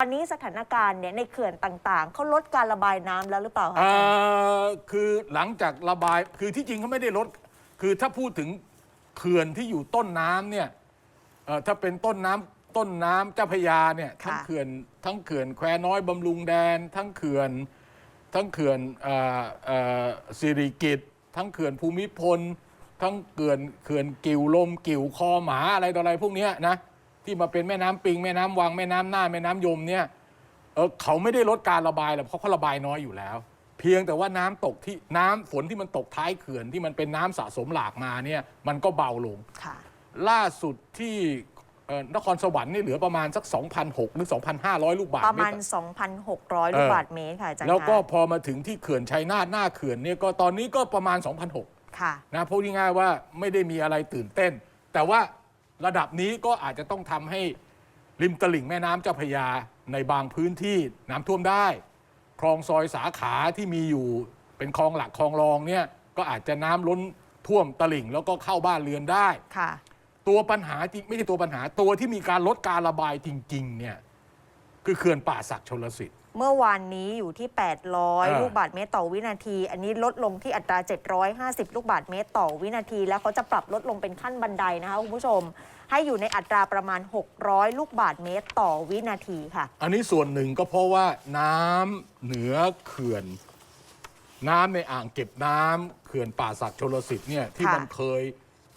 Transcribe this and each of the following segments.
ตอนนี้สถานการณ์เนี่ยในเขื่อนต่างๆ เขาลดการระบายน้ำแล้วหรือเปล่าคะเอ่อคือหลังจากระบายคือที่จริงเขาไม่ได้ลด คือถ้าพูดถึงเขื่อนที่อยู่ต้นน้ำเนี่ยเอ่อถ้าเป็นต้นน้ำต้นน้ำเจ้าพระยาเนี่ยทั้งเขื่อนทั้งเขื่อนแควน้อยบำรุงแดน ทั้งเขื่อน ทั้งเขื่อนเอ่อเอ่อสิริกิตทั้งเขื่อนภูมิพล ทั้งเขื่อนเขื่อนกิ่วลมกิ่วคอหมาอะไรต่ออะไรพวกเนี้ยนะ ที่มาเป็นแม่น้ำปิงแม่น้ำวังแม่น้ำน่านแม่น้ำยมเนี่ยเออเขาไม่ได้ลดการระบายหรอกเพราะเขาระบายน้อยอยู่แล้ว เพียงแต่ว่าน้ำตกที่น้ำฝนที่มันตกท้ายเขื่อนที่มันเป็นน้ำสะสมหลากมาเนี่ยมันก็เบาลง ค่ะ ล่าสุดที่เอ่อนครสวรรค์นี่เหลือประมาณสัก 2,600หรือ 2,500 ลูกบาศปก์ระมาณเต2,600 ลูกบาทเมตรค่ะอาจารย์แล้วก็คะพอมาถึงที่เขื่อนชัยนาทหน้าเขื่อนเนี่ยก็ตอนนี้ก็ประมาณ 2,600 ค่ะ นะพูดง่ายๆว่าไม่ได้มีอะไรตื่นเต้น แต่ว่า ระดับนี้ก็อาจจะต้องทำให้ริมตลิ่งแม่น้ำเจ้าพระยาในบางพื้นที่น้ำท่วมได้ คลองซอยสาขาที่มีอยู่เป็นคลองหลักคลองรองเนี่ยก็อาจจะน้ำล้นท่วมตลิ่งแล้วก็เข้าบ้านเรือนได้ ค่ะ ตัวปัญหาจริงไม่ใช่ตัวปัญหาตัวที่มีการลดการระบายจริง ๆ เนี่ย คือเขื่อนป่าศักดิ์ชลสิทธิ์ เมื่อวานนี้อยู่ที่เออ800 ลูกบาทเมตรต่อวินาที อันนี้ลดลงที่อัตรา 750 ลูกบาทเมตรต่อวินาที แล้วเขาจะปรับลดลงเป็นขั้นบันไดนะคะคุณผู้ชม ให้อยู่ในอัตราประมาณ 600 ลูกบาทเมตรต่อวินาทีค่ะ อันนี้ส่วนหนึ่งก็เพราะว่าน้ำเหนือเขื่อน น้ำในอ่างเก็บน้ำเขื่อนป่าศักดิ์ชลสิทธิ์เนี่ยที่ค่ะ มันเคย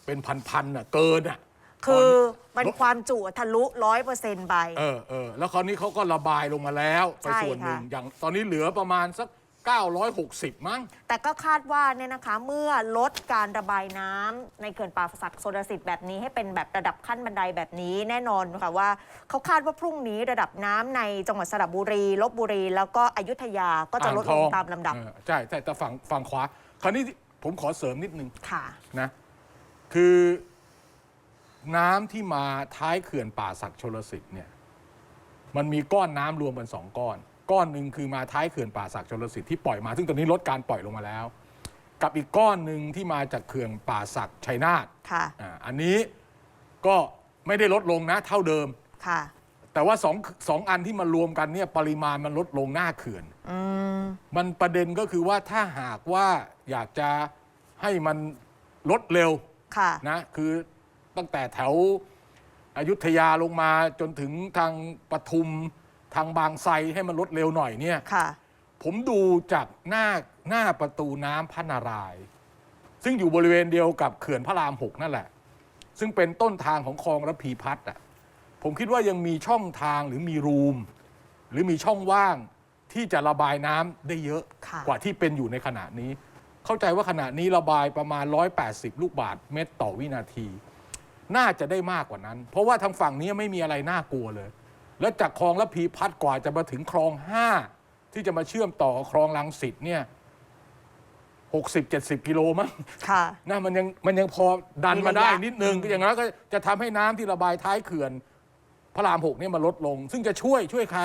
เป็นพันๆน่ะเกินอะ คือมันตอนนี้ความจุทะลุ100%ไป เออเออแล้วคราวนี้เขาก็ระบายลงมาแล้วไปใช่ส่วนหนึ่งค่ะอย่างตอนนี้เหลือประมาณสัก 960 มั้ง แต่ก็คาดว่าเนี่ยนะคะเมื่อลดการระบายน้ำในเขื่อนป่าศักดิ์โซดาสิทธิ์แบบนี้ให้เป็นแบบระดับขั้นบันไดแบบนี้แน่นอนค่ะว่าเขาคาดว่าพรุ่งนี้ระดับน้ำในจังหวัดสระบุรีลบบุรี แล้วก็อยุธยาก็จะลดลงอ่างทองตามลำดับเออใช่ใช่แต่ฝั่งฝั่งขวา คราวนี้ผมขอเสริมนิดนึงค่ะนะ คือ น้ำที่มาท้ายเขื่อนป่าศักดิ์ชลสิทธิ์เนี่ยมันมีก้อนน้ำรวมกันสองก้อน ก้อนหนึ่งคือมาท้ายเขื่อนป่าศักดิ์ชลสิทธิ์ที่ปล่อยมา ซึ่งตอนนี้ลดการปล่อยลงมาแล้ว กับอีกก้อนหนึ่งที่มาจากเขื่อนป่าศักดิ์ชัยนาทค่ะอ่าอันนี้ก็ไม่ได้ลดลงนะเท่าเดิม ค่ะ แต่ว่าสองสองอันที่มารวมกันเนี่ยปริมาณมันลดลงหน้าเขื่อน อืม มันประเด็นก็คือว่าถ้าหากว่าอยากจะให้มันลดเร็วค่ะ นะคือ ตั้งแต่แถวอยุธยาลงมาจนถึงทางปทุมทางบางไทรให้มันลดเร็วหน่อยเนี่ยค่ะ ผมดูจากหน้าหน้าประตูน้ำพระนารายณ์ซึ่งอยู่บริเวณเดียวกับเขื่อนพระรามหกนั่นแหละ ซึ่งเป็นต้นทางของคลองระพีพัฒน์อะผมคิดว่ายังมีช่องทางหรือมีรูม หรือมีช่องว่างที่จะระบายน้ำได้เยอะค่ะ กว่าที่เป็นอยู่ในขณะนี้ เข้าใจว่าขณะนี้ระบายประมาณ 180 ลูกบาทเมตรต่อวินาที น่าจะได้มากกว่านั้น เพราะว่าทางฝั่งนี้ไม่มีอะไรน่ากลัวเลย แล้วจากคลองระพีพัฒน์กว่าจะมาถึงคลองห้าที่จะมาเชื่อมต่อกับคลองลังสิตเนี่ยหกสิบเจ็ดสิบกิโลมั้งค่ะ นะมันยังมันยังพอดันมาได้มีระยะนิดนึงอย่างนั้นก็จะทำให้น้ำที่ระบายท้ายเขื่อน พระรามหกเนี่ยมันลดลง ซึ่งจะช่วยช่วยใคร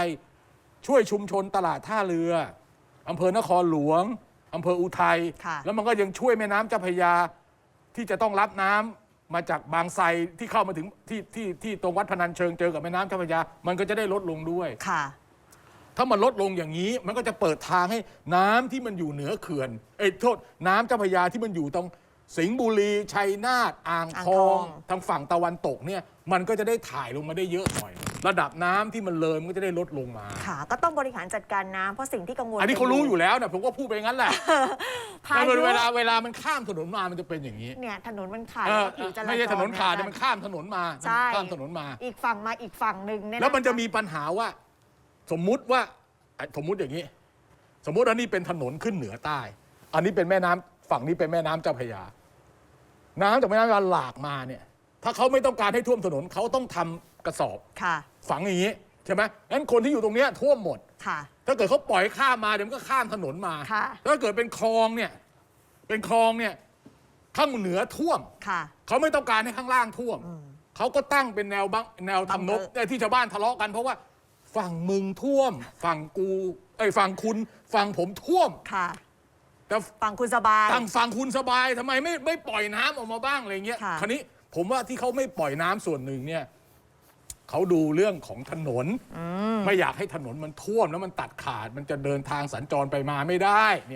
ช่วยชุมชนตลาดท่าเรืออำเภอนครหลวงอำเภออุทัยค่ะ แล้วมันก็ยังช่วยแม่น้ำเจ้าพระยาที่จะต้องรับน้ำ มาจากบางไทรที่เข้ามาถึงที่ที่ที่ตรงวัดพนัญเชิงเจอกับแม่น้ำเจ้าพระยา มันก็จะได้ลดลงด้วย ค่ะ ถ้ามันลดลงอย่างนี้ มันก็จะเปิดทางให้น้ำที่มันอยู่เหนือเขื่อนเอ้ยโทษน้ำเจ้าพระยาที่มันอยู่ตรงสิงห์บุรีชัยนาทอ่างอ่างททออง งทางฝั่งตะวันตกเนี่ยมันก็จะได้ถ่ายลงมาได้เยอะหน่อย ระดับน้ำที่มันเลยมันก็จะได้ลดลงมา ค่ะ ก็ต้องบริหารจัดการน้ำเพราะสิ่งที่กังวลอันนี้เขารู้อยู่แล้วนะผมก็พูดไปงั้นแหละพาแต่ยุเวลาเวลามันข้ามถนนมามันจะเป็นอย่างนี้เนี่ยถนนมันขาดเออแล้วก็ผิวจราจรไม่ใช่ถนนขาดเยแต่มันข้ามถนนมาใช่ข้ามถนนมา อีกฝั่งมาอีกฝั่งหนึ่งเนี่ยแล้วมันจะคมีปัญหาว่า สมมุติว่าอะสมมุติอย่างนี้ สมมุติอันนี้เป็นถนนขึ้นเหนือใต้ อันนี้เป็นแม่น้ำฝั่งนี้เป็นแม่น้ำเจ้าพระยา น้ำจากแม่น้ำเจ้าพระยาหลากมาเนี่ย ถ้าเขาไม่ต้องการให้ท่วมถนนเขาต้องทำ กระสอบค่ะ ฝังอย่างนี้ใช่ไหมงั้นคนที่อยู่ตรงเนี้ยท่วมหมด ค่ะ ถ้าเกิดเขาปล่อยข้ามมาเดี๋ยวมันก็ข้ามถนนมา ค่ะ ถ้าเกิดเป็นคลองเนี่ย เป็นคลองเนี่ยข้างเหนือท่วม ค่ะ เขาไม่ต้องการให้ข้างล่างท่วมเขาก็ตั้งเป็นแนวบังแนวทำนบบังเกอร์แต่ที่ชาวบ้านทะเลาะกัน เพราะว่าฝั่งมึงท่วม ฝั่งกูไอ้ยฝั่งคุณฝั่งผมท่วม ค่ะ แต่ฝั่งคุณสบายทางฝั่งคุณสบายทำไมไม่ไม่ปล่อยน้ำออกมาบ้างอะไรเงี้ยค่ะราวนี้ผมว่าที่เขาไม่ปล่อยน้ำส่วนหนึ่งเนี่ย เขาดูเรื่องของถนน ไม่อยากให้ถนนมันท่วมแล้วมันตัดขาด มันจะเดินทางสัญจรไปมาไม่ได้